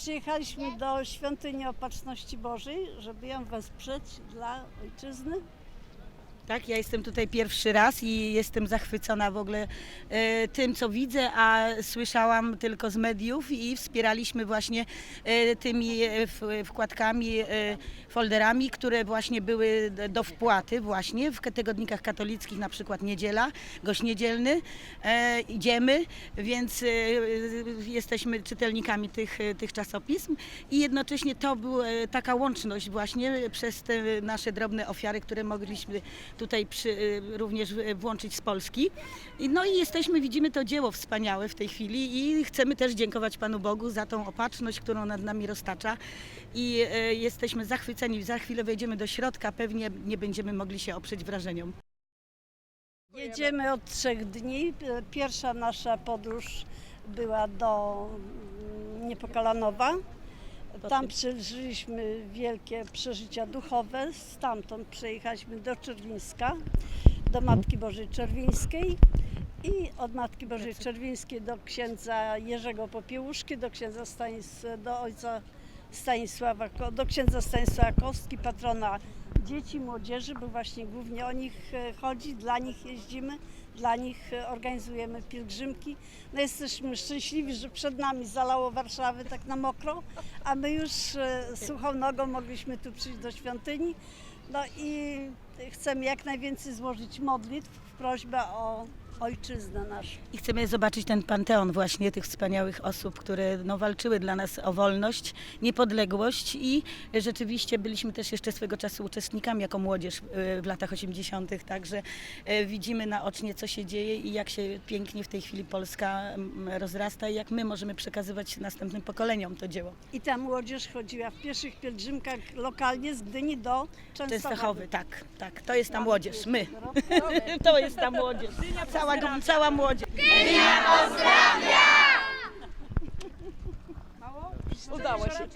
Przyjechaliśmy do Świątyni Opatrzności Bożej, żeby ją wesprzeć dla ojczyzny. Tak, ja jestem tutaj pierwszy raz i jestem zachwycona w ogóle e, tym, co widzę, a słyszałam tylko z mediów i wspieraliśmy właśnie e, tymi e, w- wkładkami, e, folderami, które właśnie były do wpłaty właśnie w tygodnikach katolickich, na przykład Niedziela, Gość Niedzielny. E, idziemy, więc e, jesteśmy czytelnikami tych, tych czasopism i jednocześnie to była e, taka łączność właśnie przez te nasze drobne ofiary, które mogliśmy tutaj przy, y, również y, włączyć z Polski. No i jesteśmy, widzimy to dzieło wspaniałe w tej chwili i chcemy też dziękować Panu Bogu za tą opatrzność, którą nad nami roztacza i y, jesteśmy zachwyceni. Za chwilę wejdziemy do środka, pewnie nie będziemy mogli się oprzeć wrażeniom. Jedziemy od trzech dni. Pierwsza nasza podróż była do mm, Niepokalanowa. Tam przeżyliśmy wielkie przeżycia duchowe. Stamtąd przejechaliśmy do Czerwińska, do Matki Bożej Czerwińskiej i od Matki Bożej Czerwińskiej do księdza Jerzego Popiełuszki, do księdza Stanis, do ojca Stanisława, do księdza Stanisława Kostki, patrona dzieci, młodzieży, bo właśnie głównie o nich e, chodzi, dla nich jeździmy, dla nich e, organizujemy pielgrzymki. No jesteśmy szczęśliwi, że przed nami zalało Warszawy tak na mokro, a my już e, suchą nogą mogliśmy tu przyjść do świątyni. No i chcemy jak najwięcej złożyć modlitw w prośbę o ojczyznę naszą. I chcemy zobaczyć ten panteon właśnie tych wspaniałych osób, które no, walczyły dla nas o wolność, niepodległość i rzeczywiście byliśmy też jeszcze swego czasu uczestnikami jako młodzież y, w latach 80., także y, widzimy naocznie, co się dzieje i jak się pięknie w tej chwili Polska rozrasta i jak my możemy przekazywać następnym pokoleniom to dzieło. I ta młodzież chodziła w pierwszych pielgrzymkach lokalnie z Gdyni do Częstochowy. Częstochowy, tak, tak, to jest ta młodzież, my. To jest ta młodzież, cała, cała młodzież. Udało się.